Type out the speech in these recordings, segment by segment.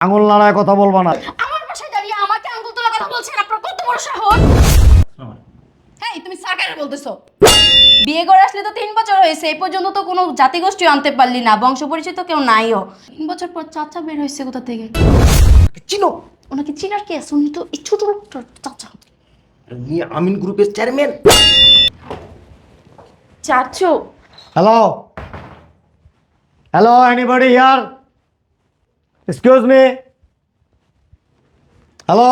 আঙুল নাড়ায় কথা বলবা না। আমার বাসায় দাঁড়িয়ে আমাকে আঙ্গুল তোলা কথা বলছেন আপনার কত বড় সাহস? হ্যাঁ তুমি সরকারের বলতেছো। বিয়ে করে আসলে তো তিন বছর হয়েছে এই পর্যন্ত তো কোনো জাতিগোষ্ঠী আনতে পারলি না বংশ পরিচিত কেউ নাইও। তিন বছর পর চাচা বের হয়েছে কোথা থেকে? চিনো। ওনাকে চিনার কে আছে? উনি তো এই ছোট লোকটার চাচা। আমিন গ্রুপের চেয়ারম্যান। চাচু। Hello. Hello anybody here excuse me hello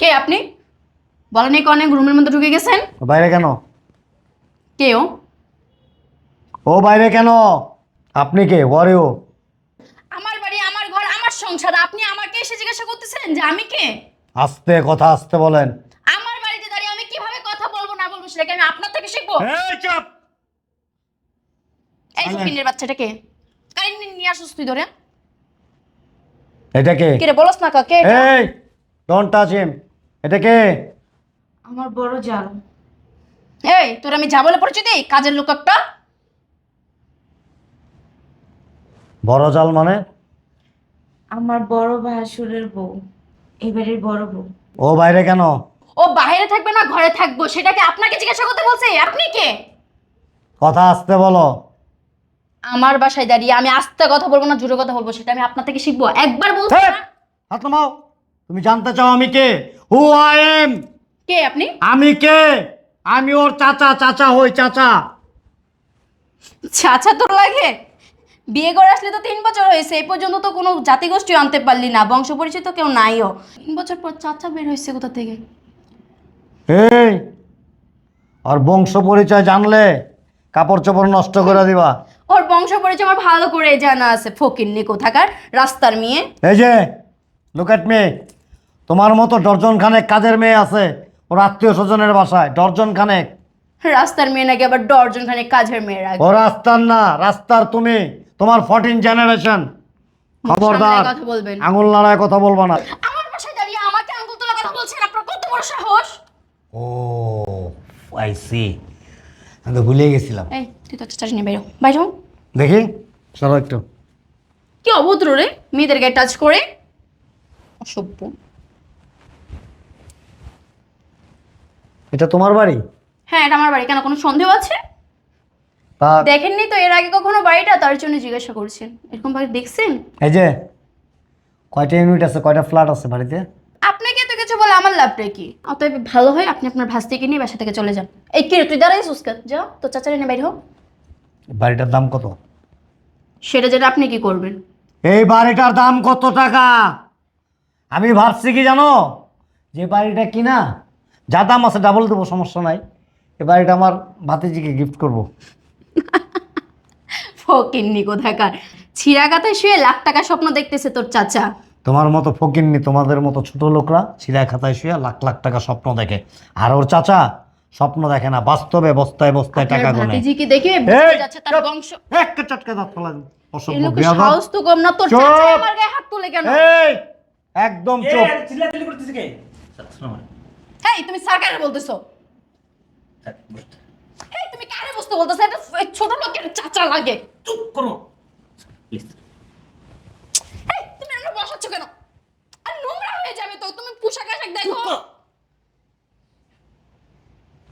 কে আপনি? বলেন এই অনেক রুমের মধ্যে ঢুকে গেছেন। বাইরে কেন? কে ও? ও বাইরে কেন? আপনি কে? ওয়ারে ও আমার বাড়ি আমার ঘর আমার সংসার। আপনি আমাকে এসে জিজ্ঞাসা করতেছেন যে আমি কে? আস্তে কথা আস্তে বলেন। আমার বাড়িতে দাঁড়িয়ে আমি কীভাবে কথা বলব না বলব সেটাকে আমি আপনার থেকে শিখব। এই চুপ! এই ফকিনের বাচ্চাটা কে? কাহিনী নিয়ে আসুস তুই ধরে। এটা কে? কে রে বলস না কাকে এই ডোন্ট টাচ হিম এটা কে? আমার বড় জাল। এই তোর আমি যা বলে পরিচয় কাজের লোক একটা। বড় জাল মানে? আমার বড় ভাসুরের বউ এবারের বড় বউ। ও বাইরে কেন? ও বাইরে থাকবে না ঘরে থাকব সেটাকে আপনাকে জিজ্ঞাসা করতে বলছে আপনি কে? কথা আসতে বলো। আমার বাসায় দাঁড়িয়ে আমি আস্তে কথা বলব না জোরে কথা বলব সেটা আমি আপনার থেকে শিখব। একবার হেই! হাত নামাও। তুমি জানতে চাও আমি কে? হু আই এম কে আপনি? আমি কে? আমি ওর চাচা চাচা হই চাচা। চাচা তোর লাগে। বিয়ে করে আসলে তো তিন বছর হয়েছে এই পর্যন্ত তো কোনো জাতিগোষ্ঠী আনতে পারলি না বংশ পরিচিত কেউ নাইও। তিন বছর পর চাচা বের হয়েছে কোথা থেকে? এই আর বংশ পরিচয় জানলে কাপড় চোপড় নষ্ট করে দিবা। ওর বংশ পরিচয় আমার ভালো করে জানা আছে। ফকির ফকিন্নি কোথাকার? রাস্তার মেয়ে। এই যে লুক এট মি তোমার মতো ডর্জন খানেক কাজের মেয়ে আছে। ওর আত্মীয় স্বজনের বাসায় ডর্জন খানেক। রাস্তার মেয়ে নাকি আবার ডরজন খানে কাজের মেয়ে আগে? ও রাস্তার না রাস্তার তুমি। তোমার ফর্টিন জেনারেশন খবরদার কথা বলবেন। আঙুল নাড়ায় কথা বলবা না। আমার বাসায় দাঁড়িয়ে আমাকে আঙ্গুল তোলা কথা বলছেন আপনার কত বড় সাহস? ও আই সি আমি তো ভুলে গেছিলাম। এই তুই তো চাচা নিয়ে বেরো। বাইরো দেখি। সরো একটু। কি অভদ্র রে? মেয়েদের গায়ে টাচ করে। অসভ্য। এটা তোমার বাড়ি? হ্যাঁ এটা আমার বাড়ি। কেন কোনো সন্দেহ আছে? তা দেখেননি তো এর আগে কখনো বাড়িটা? তার জন্য জিজ্ঞাসা করছেন। এরকম বাড়ি দেখছেন? এই যে কয়টা ইউনিট আছে কয়টা ফ্ল্যাট আছে বাড়িতে? আপনাকে এত কিছু বলে আমার লাভটা কি? অতএব ভালো হয় আপনি আপনার ভাস্তিকে নিয়ে বাসা থেকে চলে যান। এই কি রে, তুই দাঁড়াই সুস্কাত যা তো চাচারে নিয়ে বাইর হোক বাড়িটার দাম কত? সেটা যেটা আপনি কি করবেন? এই বাড়িটার দাম কত টাকা? আমি ভাবছি কি জানো? যে বাড়িটা কিনা যা দাম আছে ডাবল দেবো সমস্যা নাই। এ বাড়িটা আমার ভাতিজিকে গিফট করব। ফকিন্নি কোথাকার? ছিঁড়া কাতায় শুয়ে লাখ টাকা স্বপ্ন দেখতেছে তোর চাচা। তোমার মতো ফকিরনি তোমাদের মতো ছোট লোকরা চিড়া খাতায় শুয়ে লাখ লাখ টাকা স্বপ্ন দেখে। আর ওর চাচা স্বপ্ন দেখে না বাস্তবে বস্তায় বস্তায় টাকা গোনে ভাতিজিকে দেখে এই, যাচ্ছে তার বংশ? একটা চটকা দাঁত ফেলা এই অসভ্য লোকের বেয়াদব। সাহস তো কম না তোর চুপ। চাচা আমার গায়ে হাত তুলে কেন? এই একদম চুপ। চিল্লাচিল্লি করতেছে কে? শোনো হেই তুমি সরকারের বলতেছো? হেই তুমি কারে বুঝতে বলতেছো? এটা এই ছোট লোকের চাচা লাগে। চুপ করো। প্লিজ। হেই তুমি বসাচ্ছ কেন? আর নোংরা হয়ে যাবে তো তুমি পোশাক আশাক দেখো।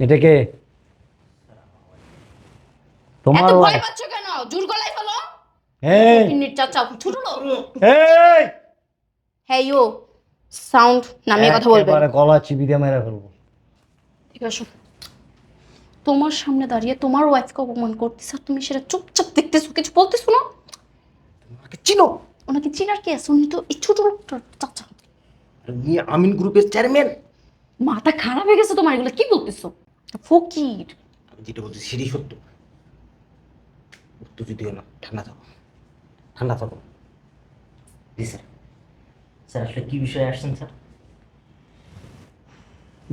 এটা কে তোমার এত ভয় পাচ্ছ কেন? জোর গলায় ফেলো এই। কিন্নির চাচা ছোট এই। হ্যাঁ ইউ সাউন্ড নামিয়ে কথা বলবেন একেবারে গলা চিবি দিয়ে মেরে ফেলব। ঠিক আছে তোমার সামনে দাঁড়িয়ে তোমার ওয়াইফকে অপমান করতেছ আর তুমি সেটা চুপচাপ দেখতেছো কিছু বলতেছো না? চিনো। ওনাকে চিনার কে আছে? উনি তো এই ছোট লোকটার চাচা। নিয়ে আমিন গ্রুপের চেয়ারম্যান মাথা খারাপ হয়ে গেছে তোমার এগুলো কি বলতেছো? ফকির। আমি যেটা বলছি সেটাই সত্য। উত্তর দিও না ঠান্ডা থাকো। ঠান্ডা থাকো। জি স্যার। স্যার আসলে কি বিষয়ে আসছেন স্যার?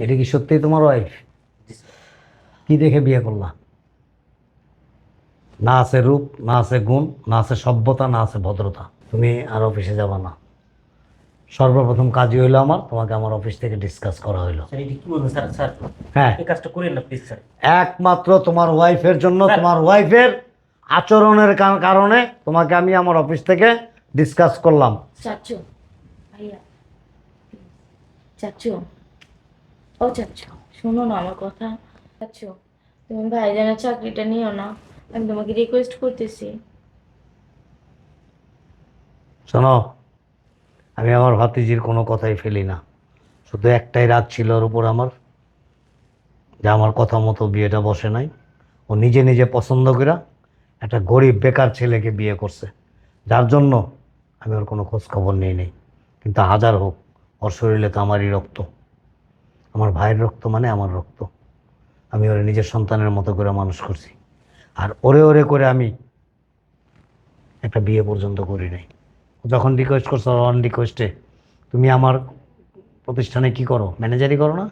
এটা কি সত্যিই তোমার ওয়াইফ কি দেখে বিয়ে করলা? না আছে রূপ না আছে গুণ না আছে সভ্যতা না আছে ভদ্রতা। তুমি আর অফিসে যাবা না। সর্বপ্রথম কাজই হইল আমার তোমাকে আমার অফিস থেকে ডিসকাস করা হইল। স্যার এটা কি বলছেন স্যার স্যার হ্যাঁ। এই কাজটা করেন না প্লিজ স্যার। একমাত্র তোমার ওয়াইফের জন্য তোমার ওয়াইফের আচরণের কারণে তোমাকে আমি আমার অফিস থেকে ডিসকাস করলাম। চাচু ভাইয়া চাচু ও চাচু শোনো না আমার কথা। চাচু তুমি ভাইজানের চাকরিটা নিও না আমি তোমাকে রিকোয়েস্ট করতেছি। শোনো আমি আমার ভাতিজির কোনো কথাই ফেলি না। শুধু একটাই রাগ ছিল ওর উপর আমার, যে আমার কথা মতো বিয়েটা বসে নাই। ও নিজে নিজে পছন্দ করে একটা গরিব বেকার ছেলেকে বিয়ে করছে। যার জন্য আমি ওর কোনো খোঁজ খবর নিই নেই। কিন্তু হাজার হোক, ওর শরীরে তো আমারই রক্ত। আমার ভাইয়ের রক্ত মানে আমার রক্ত। আমি ওরে নিজের সন্তানের মতো করে মানুষ করছি। আর ওরে ওরে করে আমি একটা বিয়ে পর্যন্ত করি নাই। যখন রিকোয়েস্ট করছ অন রিকোয়েস্টে তুমি আমার প্রতিষ্ঠানে কি করো? ম্যানেজারই করো না?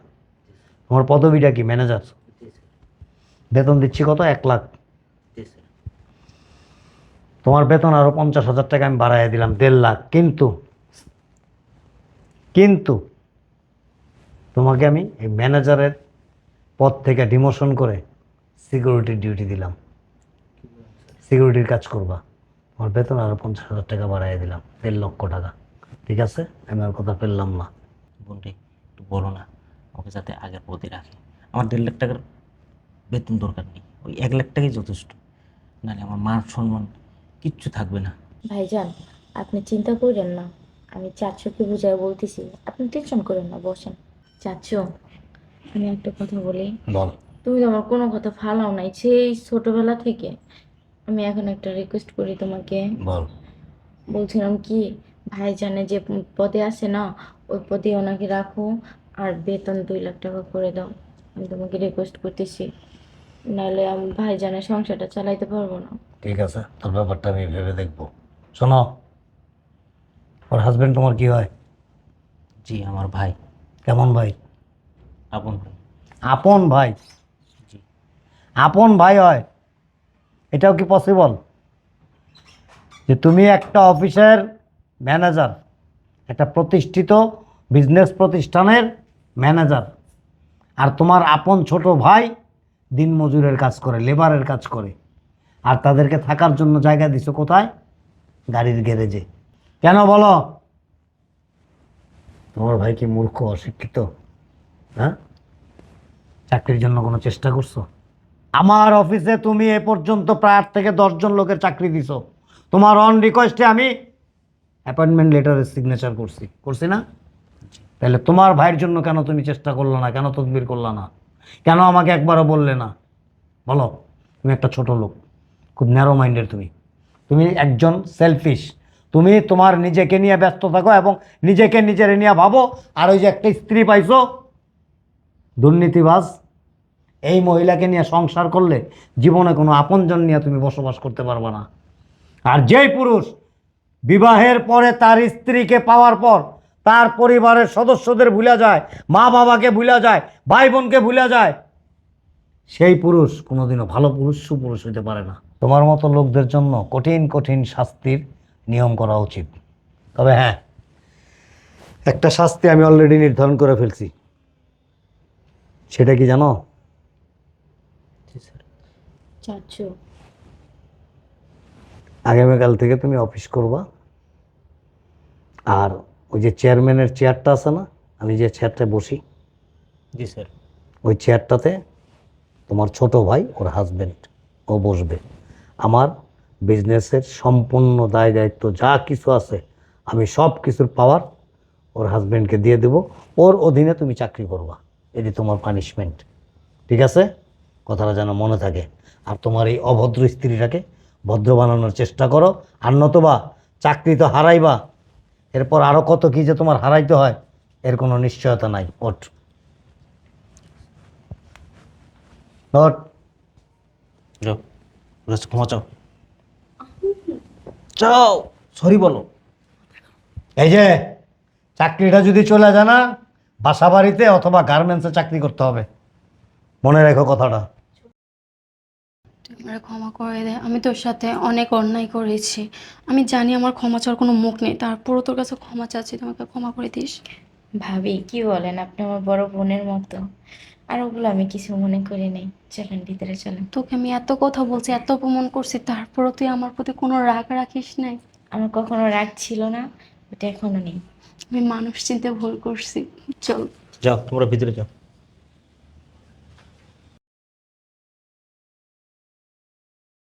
তোমার পদবিটা কি? ম্যানেজার বেতন দিচ্ছি কত? এক লাখ। তোমার বেতন আরও পঞ্চাশ হাজার টাকা আমি বাড়াইয়া দিলাম, দেড় লাখ। কিন্তু কিন্তু তোমাকে আমি এই ম্যানেজারের পদ থেকে ডিমোশন করে সিকিউরিটির ডিউটি দিলাম। সিকিউরিটির কাজ করবা। আমার বেতন আরও পঞ্চাশ হাজার টাকা বাড়াইয়া দিলাম দেড় লক্ষ টাকা। ঠিক আছে? আমি আর কথা ফেললাম না। বোনটি একটু বলো না ওকে যাতে আগের পদে রাখে। আমার দেড় লাখ টাকার বেতন দরকার নেই ওই এক লাখ টাকাই যথেষ্ট। নাহলে আমার মান সম্মান কিচ্ছু থাকবে না। ভাইজান আপনি চিন্তা করেন না। আমি চাচুকে বুঝাই বলতেছি আপনি টেনশন করেন না বসেন। চাচু আমি একটা কথা বলি। বল। তুমি তো আমার কোনো কথা ফালাও নাই সেই ছোটবেলা থেকে আমি এখন একটা রিকোয়েস্ট করি তোমাকে। বল। বলছিলাম কি ভাইজানে যে পদে আছে না ওই পদে ওনাকে রাখো আর বেতন দুই লাখ টাকা করে দাও। আমি তোমাকে রিকোয়েস্ট করতেছি। নাহলে আমি ভাইজানের সংসারটা চালাইতে পারব না। ঠিক আছে তোর ব্যাপারটা আমি ভেবে দেখব। শোনো ওর হাজবেন্ড তোমার কি হয়? জি আমার ভাই। কেমন ভাই? আপন ভাই। আপন ভাই? জি। আপন ভাই হয়? এটাও কি পসিবল যে তুমি একটা অফিসের ম্যানেজার একটা প্রতিষ্ঠিত বিজনেস প্রতিষ্ঠানের ম্যানেজার আর তোমার আপন ছোট ভাই দিনমজুরের কাজ করে লেবারের কাজ করে আর তাদেরকে থাকার জন্য জায়গা দিছো কোথায়? গাড়ির গ্যারেজে কেন বলো? তোমার ভাই কি মূর্খ, অশিক্ষিত? হ্যাঁ? চাকরির জন্য কোনো চেষ্টা করছ? আমার অফিসে তুমি এ পর্যন্ত প্রায় আট থেকে দশজন লোকের চাকরি দিছো। তোমার অন রিকোয়েস্টে আমি অ্যাপয়েন্টমেন্ট লেটারের সিগনেচার করছি। করছি না? তাহলে তোমার ভাইয়ের জন্য কেন তুমি চেষ্টা করল না? কেন তদবির করল না? কেন আমাকে একবারও বললে না? বলো, তুমি একটা ছোট লোক। খুব ন্যারো মাইন্ডের তুমি। তুমি একজন সেলফিশ তুমি তোমার নিজেকে নিয়ে ব্যস্ত থাকো এবং নিজেকে নিজের নিয়ে ভাবো। আর ওই যে একটা স্ত্রী পাইছো, দুর্নীতিবাজ এই মহিলাকে নিয়ে সংসার করলে জীবনে কোনো আপনজন নিয়ে তুমি বসবাস করতে পারবে না। আর যেই পুরুষ বিবাহের পরে তার স্ত্রীকে পাওয়ার পর তার পরিবারের সদস্যদের ভুলে যায়, মা বাবাকে ভুলে যায়, ভাই বোনকে ভুলে যায়, সেই পুরুষ কোনোদিনও ভালো পুরুষ, সুপুরুষ হতে পারে না। তোমার মতো লোকদের জন্য কঠিন কঠিন শাস্তির নিয়ম করা উচিত। তবে হ্যাঁ একটা শাস্তি আমি অলরেডি নির্ধারণ করে ফেলছি। সেটা কি জানো? জি স্যার। চাচু আগামীকাল থেকে তুমি অফিস করবা। আর ওই যে চেয়ারম্যানের চেয়ারটা আছে না আমি যে চেয়ারটায় বসি জি স্যার। ওই চেয়ারটাতে তোমার ছোট ভাই ওর হাজবেন্ড ও বসবে। আমার বিজনেসের সম্পূর্ণ দায় দায়িত্ব যা কিছু আছে আমি সব কিছুর পাওয়ার ওর হাজবেন্ডকে দিয়ে দেব। ওর অধীনে তুমি চাকরি করবা। এটি তোমার পানিশমেন্ট ঠিক আছে? কথাটা যেন মনে থাকে। আর তোমার এই অভদ্র স্ত্রীটাকে ভদ্র বানানোর চেষ্টা করো, আর নতবা চাকরি তো হারাইবা। এরপর আরও কত কী যে তোমার হারাইতে হয়, এর কোনো নিশ্চয়তা নাই। ওট ক্ষমা চাও সরি বলো। এই যে, চাকরিটা যদি চলে যায় না বাসা বাড়িতে অথবা গার্মেন্টসে চাকরি করতে হবে। মনে রেখো কথাটা। আমার ক্ষমা করে দে আমি তোর সাথে অনেক অন্যায় করেছি। আমি জানি আমার ক্ষমা চাওয়ার কোনো মুখ নেই। তারপরও তোর কাছে ক্ষমা চাচ্ছি। তোমাকে ক্ষমা করে দিস। ভাবি কি বলেন আপনি আমার বড় বোনের মতো? আর ওগুলো আমি কিছু মনে করি নাই। চলেন ভিতরে চলেন। তোকে আমি এত কথা বলছি এত অপমান করছি তারপরও তুই আমার প্রতি কোনো রাগ রাখিস নাই? আমার কখনো রাগ ছিল না ওটা এখনও নেই। আমি মানুষ চিনতে ভুল করছি। চল। যাও তোমরা ভিতরে যাও।